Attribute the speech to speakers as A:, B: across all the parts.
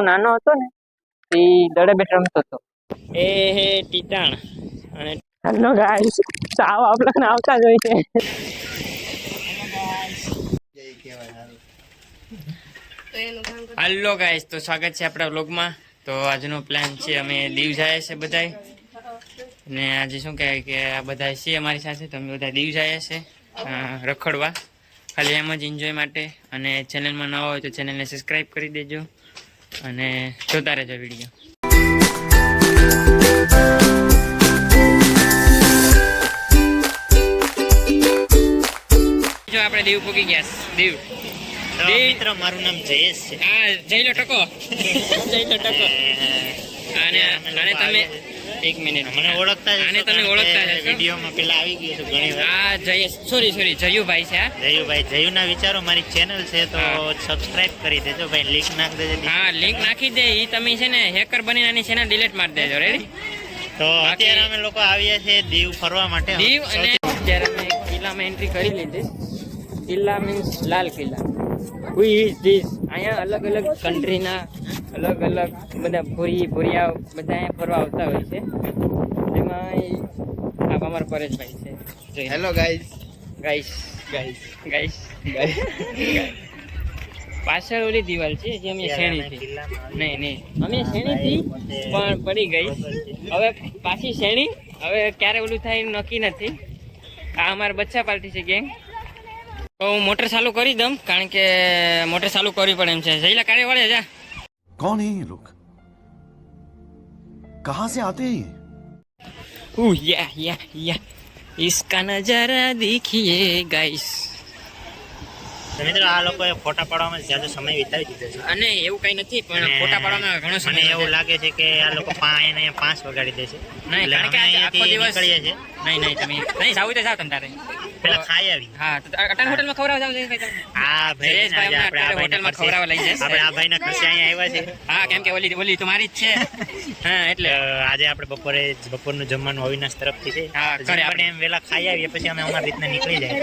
A: હું નાનો હતો ને એ દડે બેટ રમતો હતો.
B: એ હે ટીટાણ. અને
A: હેલો ગાઈસ સાવ આપણને આવતા જ હોય છે.
B: હાલો ગાઈસ તો સ્વાગત છે આપણા વ્લોગમાં. તો આજનો પ્લાન છે અમે દીવ જાય છે બધાય. ને આજે શું કહેવાય કે આ બધા છે અમારી સાથે તો અમે બધા દીવ જાય છે રખડવા. ખાલી એમ જ એન્જોય માટે. અને ચેનલમાં નવા હોય તો ચેનલને સબસ્ક્રાઈબ કરી દેજો. અને જોતા રહેજો વીડિયો જો આપણે દીવ પૂકી ગયા દેવ.
C: તો મારું નામ જયેશ છે.
B: હા જઈ લો ટકો. જઈ લો ટકો. અને અને તમે એક મિનિટ.
C: મને ઓળખતા જ અને
B: તમે ઓળખતા જ.
C: વિડીયોમાં પેલા આવી ગયો છે ઘણી વાર.
B: આ જય સોરી સોરી જયુભાઈ છે
C: જયુભાઈ જયુના વિચારો મારી ચેનલ છે તો સબસ્ક્રાઇબ કરી દેજો ભાઈ લિંક નાખ દેજો
B: હા લિંક નાખી દે ઈ તમે છે ને હેકર બની આની ચેનલ ડિલીટ મારી દેજો રેડી
C: તો અત્યારે અમે લોકો આવ્યા છે દીવ ફરવા માટે
B: દીવ અને અત્યારે અમે કિલ્લામાં એન્ટ્રી કરી લીધી. કિલ્લા means Lal Qila. Who is this અહીંયા અલગ અલગ કન્ટ્રીના અલગ અલગ બધા ભૂરી ભૂરિયા બધા અહીંયા ફરવા આવતા હોય છે. એમાં આ અમારા પરેશભાઈ છે.
D: Hello guys
B: guys guys guys પાછળ ઓલી દિવાલ છે જે અમે
C: શ્રેણી
B: શેણી થી નહીં નહીં. અમે શેણી થી પણ પડી ગઈ. હવે પાછી શેણી. હવે ક્યારે ઓલું થાય નક્કી નથી. આ અમારા બચ્ચા પાર્ટી છે ગેંગ. તો હું મોટર ચાલુ કરી દઉં કારણ કે મોટર ચાલુ કરવી પડે એમ છે. જઈલા કાર્ય વળે જા.
E: कौन है ये लोग कहां से आते हैं ये
B: ઉ યા યા યા इसका नजारा देखिए गाइस
C: તો મિત્રો આ લોકોએ ફોટા પાડવામાં જ્યાદા સમય વિતાવી દીધો છે
B: અને એવું કઈ નથી પણ
C: અને
B: ફોટા પાડવામાં ઘણો સમય
C: મને એવું
B: લાગે
C: લાગે છે કે આ લોકો પા- અહીંયા ને અહીંયા પાંચ વગાડી દેશે
B: નહીં
C: એટલે
B: કારણ કે
C: અમે
B: આજે આખો
C: અહીંયાથી
B: દિવસ
C: નીકળીએ છીએ
B: નહીં નહીં તમે નહીં જાવું તો જાવ તમે તારે
C: પેલા ખાઈ આવી.
B: હા તો અટાણ હોટલમાં ખવડાવવા જાવ છે તમે.
C: આ ભાઈ આજે આપણે આ
B: હોટલમાં ખવડાવવા લઈ જશે.
C: આપણે આ ભાઈના ખર્ચે અહીંયા આવ્યા છે
B: હા કેમ કે ઓલી ઓલી તો જ છે. હા એટલે
C: એટલે આજે આપણે બપોરે બપોરનું જમવાનું અવિનાશ તરફથી છે.
B: હા, ઘરે આપણે.
C: એમ વેલા ખાઈ આવીએ પછી અમે અમારી રીતના નીકળી જાય.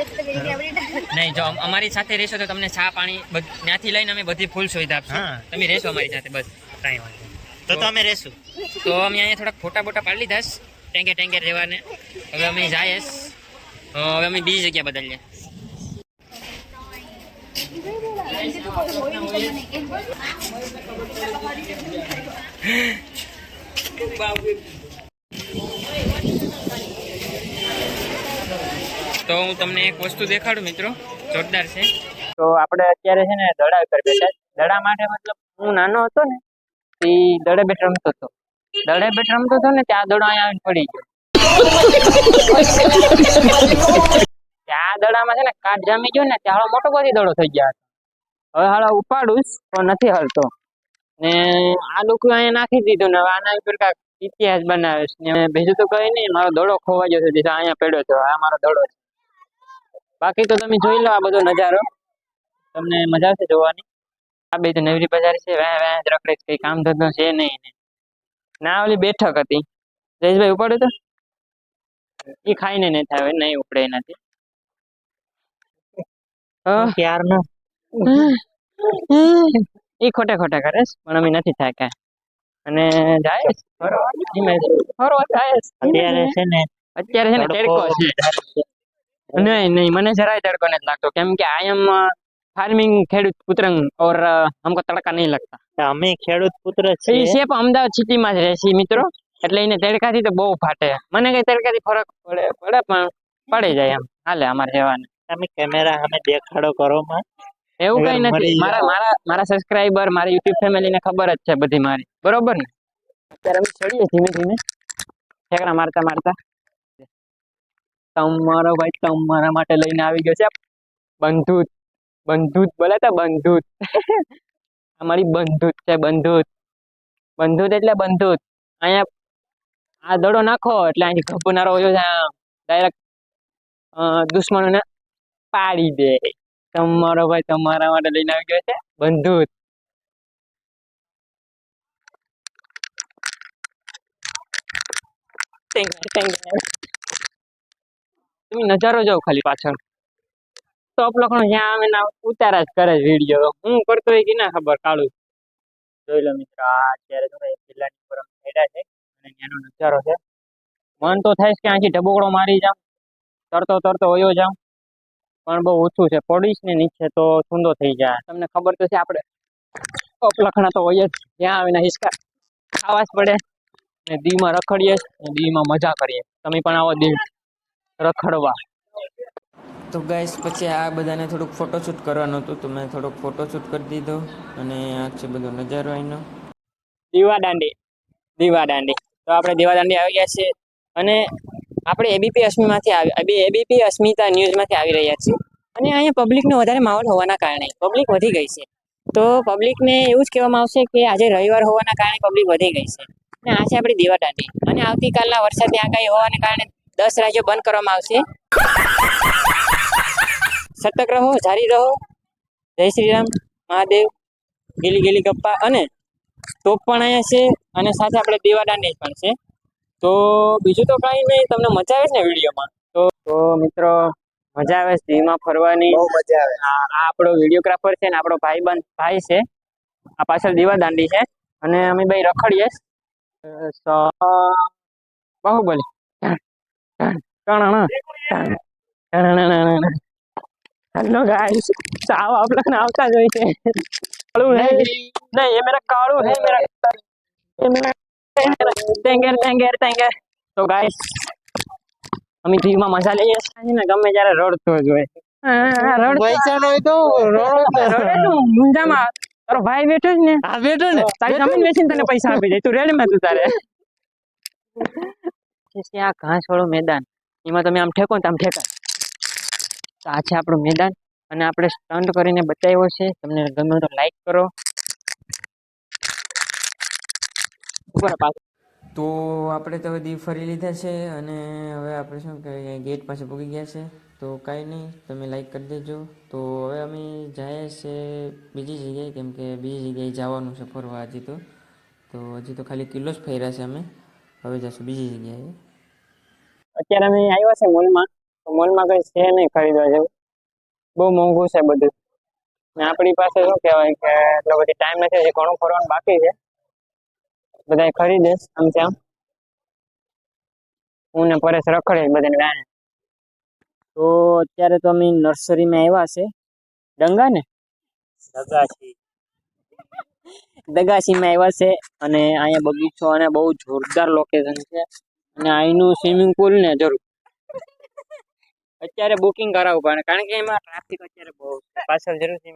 B: નહીં જો અમારી સાથે રહેશો તો તમને ચા પાણી ત્યાંથી લઈને અમે બધી ફૂલ સુવિધા આપશું. તમે રહેશો અમારી સાથે બસ.
C: કાંઈ વાંધો તો તો અમે રહેશું.
B: તો અમે અહીંયા થોડાક ફોટા બોટા પાડી લીધા. ટેંગે ટેંગે રહેવાને. હવે અમે જાય હવે અમે બીજી જગ્યા બદલીએ. તો હું તમને એક વસ્તુ દેખાડું, મિત્રો. જોરદાર છે.
A: તો આપણે અત્યારે છે ને દડા ઉપર બેઠા દડા માટે મતલબ હું નાનો હતો ને એ દડે બેટ રમતો હતો. દડે બેટ રમતો હતો ને, ત્યાં દડો અહીંયા પડી ગયો. કાટ જામી ગયો ને ત્યાં મોટો થઈ ગયા હવે હાલો ઉપાડું નથી હલતો. ને આ લોકો અહીંયા નાખી દીધું ને આના ઇતિહાસ બનાવે ને બીજું તો કઈ નહીં, મારો દડો ખોવાઈ ગયો પડ્યો છે આ મારો દડો છે. બાકી તો તમે જોઈ લો આ બધો નજારો. તમને મજા આવશે જોવાની. આ બે નવરી બજાર છે કઈ કામ ધંધો છે નહીં ના. ઓલી બેઠક હતી. જયેશભાઈ ઉપાડ્યું તો? એ ખાઈને નહીં થાય નહીં ઉપડે એનાથી. ક્યાર
C: નો
A: એ ખોટે ખોટા કરે પણ અમે નથી થાય કાંઈ. અને જાય ફરવા જાય
C: અત્યારે છે ને
A: અત્યારે છે ને
C: તડકો
A: છે. નહીં નહીં મને જરાય તડકો નથી લાગતો. કેમ કે આઈ એમ ફાર્મિંગ ખેડૂત પુત્ર ઓર અમકો તડકા નહીં લાગતા.
C: અમે ખેડૂત પુત્ર છીએ.
A: અમદાવાદ સિટીમાં જ રહે છે મિત્રો. એટલે એને તડકાથી તો બહુ ફાટે. મને કઈ તડકાથી ફરક પડે પડે પણ પડી જાય એમ. હાલે અમારે જવાને
C: તમે કેમેરા અમે દેખાડો કરો માં.
A: એવું કઈ નથી.
C: મારા
A: મારા મારા સબસ્ક્રાઇબર મારી યુટ્યુબ ફેમિલી ને ખબર જ છે બધી મારી. બરોબર ને? અત્યારે અમે ચડીએ ધીમે ધીમે. ઠેકડા મારતા મારતા. તમારો ભાઈ તમારા માટે લઈને આવી ગયો છે. બંધૂત બંધૂત બોલે તો બંધૂત. અમારી બંધૂત છે બંધૂત. બંધૂત એટલે બંધૂત. અહીંયા આ દડો નાખો એટલે અહીં હોય છે ડાયરેક્ટ દુશ્મનોને પાડી દે. તમારો ભાઈ તમારા માટે લઈને આવી ગયો છે ટેંગ. તમે નજારો જાઓ ખાલી પાછળ. ટોપ લખણો જ્યાં ના ઉતારા જ કરે વીડિયો હું કરતો હોય કે ના ખબર, કાળું. જોઈ લો મિત્રો અત્યારે તમે જિલ્લાની ઉપર ખેડા છે. અને નજારો છે. મન તો થાય કે અહીંથી ડબોકડો મારી જાઉં તરતો તરતો વયો જાઉં પણ બહુ ઓછું છે. પડીશ ને નીચે તો છૂંદો થઈ જાય. તમને ખબર તો છે આપણે લખણા તો હોય જ જ્યાં આવીને હિસકા ખાવા જ પડે ને દીવમાં રખડીએ ને દીવમાં મજા કરીએ. તમે પણ આવો દીવ રખડવા.
B: તો ગાઈસ પછી આ બધાને થોડુંક ફોટોશૂટ કરવાનું હતું તો મેં થોડોક ફોટોશૂટ કરી દીધો અને આ છે બધો નજારો અહીંનો
A: દીવા દાંડી દીવા દાંડી. તો આપણે દેવાદાંડી આવી ગયા છીએ. અને આપણે એબીપી અસ્મિમાંથી એબીપી અસ્મિતા ન્યૂઝમાંથી આવી રહ્યા છીએ. અને અહીંયા પબ્લિકનો વધારે માહોલ હોવાના કારણે પબ્લિક વધી ગઈ છે. તો પબ્લિકને એવું જ કહેવામાં આવશે કે આજે રવિવાર હોવાના કારણે પબ્લિક વધી ગઈ છે. અને આ છે આપણી દેવાદાંડી. અને આવતીકાલના વરસાદની આગાહી હોવાને કારણે દસ રાજ્યો બંધ કરવામાં આવશે. સતર્ક રહો, જારી રહો. જય શ્રી રામ. મહાદેવ. ગીલી ગીલી ગપ્પા અને ટોપ પણ અહીંયા છે અને સાથે આપણે દેવાદાંડી પણ છે. તો બીજું તો કાંઈ નહીં તમને મજા આવે છે ને વિડીયોમાં? તો તો મિત્રો મજા આવે છે દીવમાં ફરવાની.
C: બહુ મજા આવે.
A: આ આપણો વિડીયોગ્રાફર છે ને આપણો ભાઈ બંધ ભાઈ છે. આ પાછળ દીવાદાંડી છે. અને અમે ભાઈ રખડીએ. બાહુબલી. હેલો ગાઈસ સાવ આપણને આવતા જ હોય છે. કાળું હે નહીં ये मेरा काळू है मेरा ये मेरा ટેંગેર ટેંગેર ટેંગેર તો ગાઈસ અમે દીવમાં મજા લઈએ છીએ ને ગમે ત્યારે રડતો જ હોય પૈસા નો તો મુંજામાં તારો ભાઈ બેઠો જ ને હા બેઠો ને તારી જમીન વેચીને તને પૈસા આપી જાય તું રેડ માં તું તારે આ ઘાસ વાળું મેદાન એમાં તમે આમ ઠેકો ને તો આમ ઠેકાય તો આ છે આપણું મેદાન અને આપણે સ્ટન્ટ કરીને બતાવ્યો છે. તમને ગમે તો લાઈક કરો.
B: તો આપણે તો દીવ ફરી લીધા છે અને હવે આપણે શું કહેવાય ગેટ પાસે ભૂગી ગયા છે. તો કાંઈ નહીં તમે લાઈક કરી દેજો. તો હવે અમે જઈએ છે બીજી જગ્યાએ કેમ કે બીજી જગ્યાએ જવાનું છે ફરવા હજી તો. તો હજી તો ખાલી કિલ્લો જ ફર્યા છે અમે. હવે જશું બીજી જગ્યાએ.
A: અત્યારે અમે આવ્યા છે મોલમાં તો મોલમાં કંઈ છે નહીં ખરીદવા જેવું. બહુ મોંઘું છે બધું. ને આપણી પાસે શું કહેવાય કે એટલો બધી ટાઈમ નથી હજી ઘણું ફરવાનું બાકી છે. બધા ખરીદે આમ તેમ. હું ને પરેશ રખડે બધાને ગાને તો અત્યારે તો અમે નર્સરીમાં આવ્યા છે. ડંગા ને?
C: દગાસી
A: દગાસીમાં આવ્યા છે અને અહીંયા બગીચો અને બહુ જોરદાર લોકેશન છે. અને અહીંનું સ્વિમિંગ પુલ ને જરૂર. અત્યારે બુકિંગ કરાવવું પડે કારણ કે એમાં ટ્રાફિક અત્યારે બહુ છે. પાછળ છે